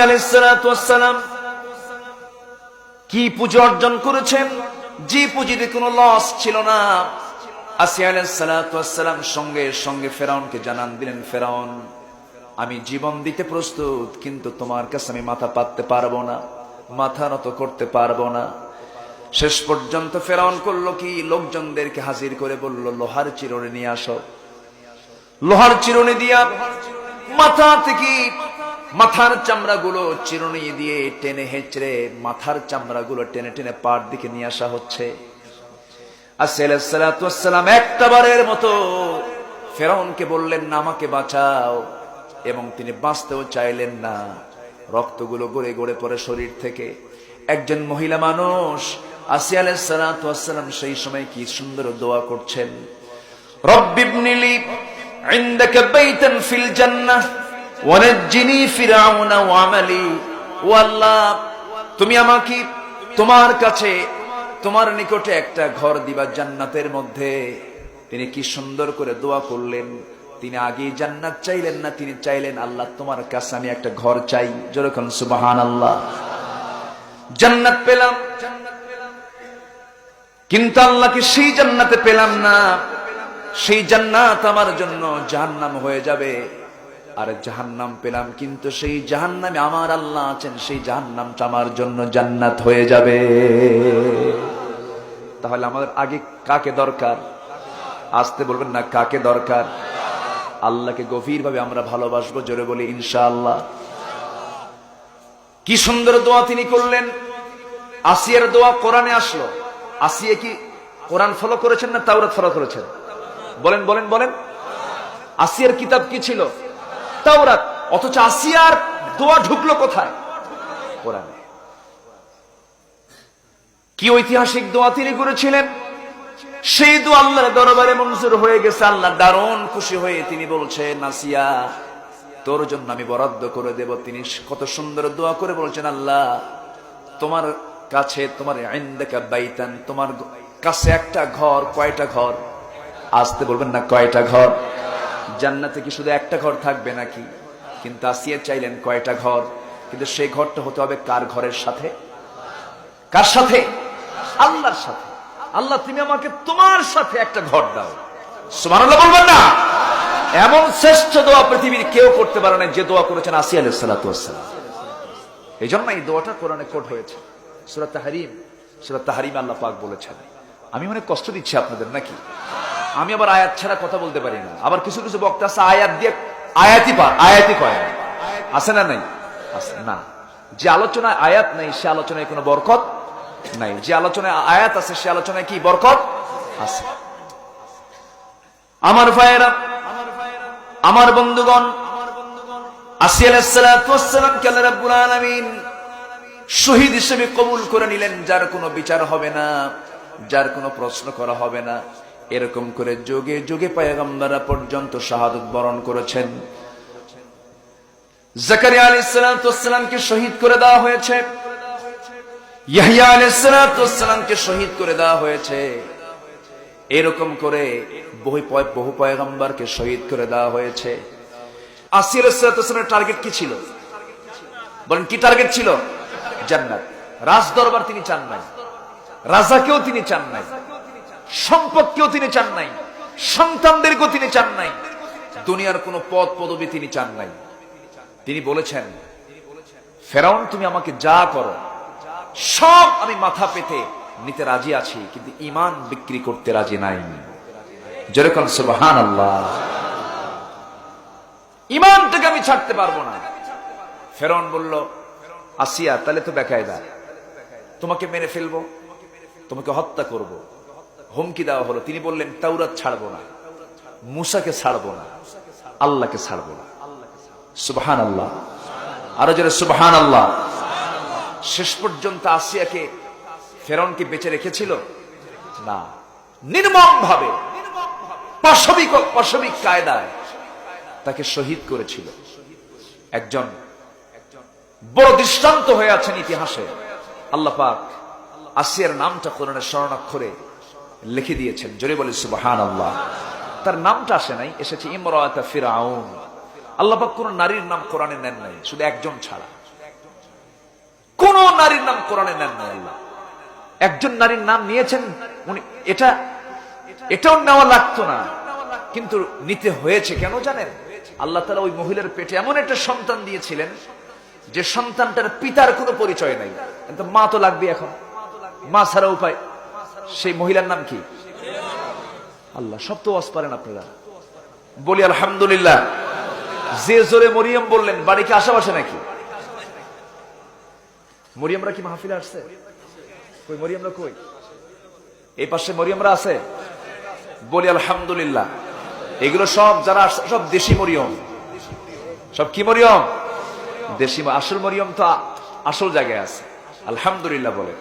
আলাইসালাম কি পুজো অর্জন করেছেন? যে পুঁজিতে কোনো লস ছিল না। আসিয়া সঙ্গে সঙ্গে ফেরাউনকে জানান, দিলেন, ফেরাউন, আমি জীবন দিতে প্রস্তুত, কিন্তু তোমার কাছে আমি মাথা পাততে পারব না, মাথা নত করতে পারব না। শেষ পর্যন্ত ফেরাউন করল কি? লোকজনদেরকে হাজির করে বলল, লোহার চিরুনি নিয়ে আসো। লোহার চিরুনি দিয়া মাথা থেকে মাথার চামড়াগুলো চিরুনি দিয়ে টেনে হেঁচড়ে মাথার চামড়াগুলো টেনে টেনে পার দিকে নিয়ে আসা হচ্ছে আসসালাম একটা বারের মতো ফেরাউনকে বললেন না আমাকে বাঁচাও এবং তিনি বাঁচতেও চাইলেন না রক্তগুলো গড়ে গড়ে পড়ে শরীর থেকে একজন মহিলা মানুষ আসিয়া আলাইসালাম সেই সময় কি সুন্দর দোয়া করছেন রব্বিবনিলি عندك بيتا في তুমি আমাকে তোমার কাছে, তোমার নিকটে একটা ঘর দিবা জান্নাতের মধ্যে। তিনি কি সুন্দর করে দোয়া করলেন। তিনি আগে জান্নাত চাইলেন না, তিনি চাইলেন, আল্লাহ, তোমার কাছে আমি একটা ঘর চাই। যেরকম সুবাহান আল্লাহ জান্নাত পেলাম। কিন্তু আল্লাহকে সেই জান্নাতে পেলাম না। সেই জান্নাত আমার জন্য জাহান্নাম হয়ে যাবে। আর জাহান্নাম পেলাম, কিন্তু সেই জাহান্নামে আমার আল্লাহ আছেন, সেই জাহান্নামটা আমার জন্য জান্নাত হয়ে যাবে। তাহলে আমাদের আগে কাকে দরকার? আসতে বলবেন না, কাকে দরকার? আল্লাহকে গভীরভাবে আমরা ভালোবাসবো, জোরে বলি, ইনশাআল্লাহ। কি সুন্দর দোয়া তিনি করলেন। আসিয়ার দোয়া কোরআনে আসলো। আসিয়া কি কোরআন ফলো করেছেন না তাওরাত ফলো করেছেন? বলেন বলেন বলেন। আসিয়ার কিতাব কি ছিল? তাওরাত, অথচ আসিয়ার দোয়া ঢুকলো কোথায়? কোরআনে। কি ঐতিহাসিক দোয়া তিনি করেছিলেন? সেই দরবারে মঞ্জুর হয়ে গেছে, আল্লাহ দারুণ খুশি হয়ে তিনি বলছেন তোর জন্য আমি বরাদ্দ করে দেব। তিনি কত সুন্দর দোয়া করে বলছেন, আল্লাহ, তোমার কাছে, তোমার বাইতান, তোমার কাছে একটা ঘর, কয়টা ঘর? আসতে বলবেন না, কয়টা ঘর? জান্নাতে কি শুধু একটা ঘর থাকবে নাকি? কিন্তু আসিয়া চাইলেন কয়টা ঘর? কিন্তু সেই ঘরটা হতে হবে কার ঘরের সাথে? কার সাথে? আল্লাহর সাথে। আল্লাহ, তুমি আমাকে তোমার সাথে একটা ঘর দাও। সুবহানাল্লাহ বলবেন না? এমন শ্রেষ্ঠ দোয়া পৃথিবীর কেউ করতে পারে না যে দোয়া করেছেন আসিয়া ওয়াসসালাম এই জন্য এই দোয়াটা কোরআনে কোট হয়েছে। সূরা তাহরিম সূরা তাহরিম আল্লাহ পাক বলেছেন। আমি মনে কষ্ট দিচ্ছি আপনাদের, নাকি? আমি আবার আয়াত ছাড়া কথা বলতে পারি না। আবার কিছু কিছু বক্তা আছে, আয়াত দিয়ে আয়াতি পার, আয়াতি কয়। আছে না নাই? না। যে আলোচনায় আয়াত নেই, সে আলোচনায় কোনো বরকত নাই। যে আলোচনায় আয়াত আছে, সে আলোচনায় কি বরকত আছে? আমার ভাইয়েরা, আমার বন্ধুগণ শহীদ হিসেবে কবুল করে নিলেন, যার কোনো বিচার হবে না, যার কোনো প্রশ্ন করা হবে না। এরকম করে যোগে যোগে পায়গাম্বারা পর্যন্ত শাহাদত বরণ করেছেন। বহু শহীদ করে দেওয়া হয়েছে। আসির টার্গেট কি ছিল? বলেন, কি টার্গেট ছিল? জান্নাত। রাজ দরবার তিনি চান নাই। রাজাকেও তিনি চান নাই। সম্পদকেও তিনি চান নাই, সন্তানদেরকেও তিনি চান নাই, দুনিয়ার কোন পদ পদবি তিনি চান নাই। তিনি বলেছেন, ফেরাউন, তুমি আমাকে যা করো, সব আমি মাথা পেতে নিতে রাজি আছি, কিন্তু ইমান বিক্রি করতে রাজি নাই। যেরকম সুবহান আল্লাহ ইমানটাকে আমি ছাড়তে পারব না। ফেরন বলল, আসিয়া, তাহলে তো বেকায়দা। তোমাকে মেরে ফেলব, তোমাকে হত্যা করব। হুমকি দেওয়া হলো। তিনি বললেন, তাওরাত ছাড়বো না। মুসাকে ছাড়বো না। আল্লাহকে ছাড়বো না। সুবহান আল্লাহ আরও যারা সুবহান আল্লাহ শেষ পর্যন্ত আসিয়াকে ফেরনকে বেঁচে রেখেছিল? না। নির্মম ভাবে পাশবিক পাশবিক কায়দায় তাকে শহীদ করেছিল। একজন বড় দৃষ্টান্ত হয়ে আছেন ইতিহাসে। আল্লাহ পাক আসিয়ার নামটা কোরআনের স্মরণাক্ষরে লিখে দিয়েছেন, জোরে বলে সুবহান আল্লাহ তার নামটা আসে নাই, এসেছে ইমরাতা ফিরাউন। আল্লাহ পাক কোন নারীর নাম কোরআনে নেন নাই, শুধু একজন ছাড়া। কোন নারীর নাম কোরআনে নেন না আল্লাহ। একজন নারীর নাম নিয়েছেন, উনি এটা, এটাও নেওয়া লাগতো না। কিন্তু নিতে হয়েছে কেন জানেন? আল্লাহ তালা ওই মহিলার পেটে এমন একটা সন্তান দিয়েছিলেন, যে সন্তানটার পিতার কোনো পরিচয় নাই। মা তো লাগবে এখন। মা ছাড়া উপায় সেই মহিলার নাম কি? আল্লাহ, সব তো ওয়াজ পারেন আপনারা। বলি আলহামদুলিল্লাহ, যে জোরে মরিয়ম বললেন, বাড়ি কি আশেপাশে নাকি? মরিয়মরা কি মাহফিলে আসছে? কই, মরিয়মরা কই? এই পাশে মরিয়মরা আছে? বলি আলহামদুলিল্লাহ, এগুলো সব যারা সব দেশি মরিয়ম। সব কি মরিয়ম? দেশি আসল মরিয়ম তো আসল জায়গায় আছে। আলহামদুলিল্লাহ বলে।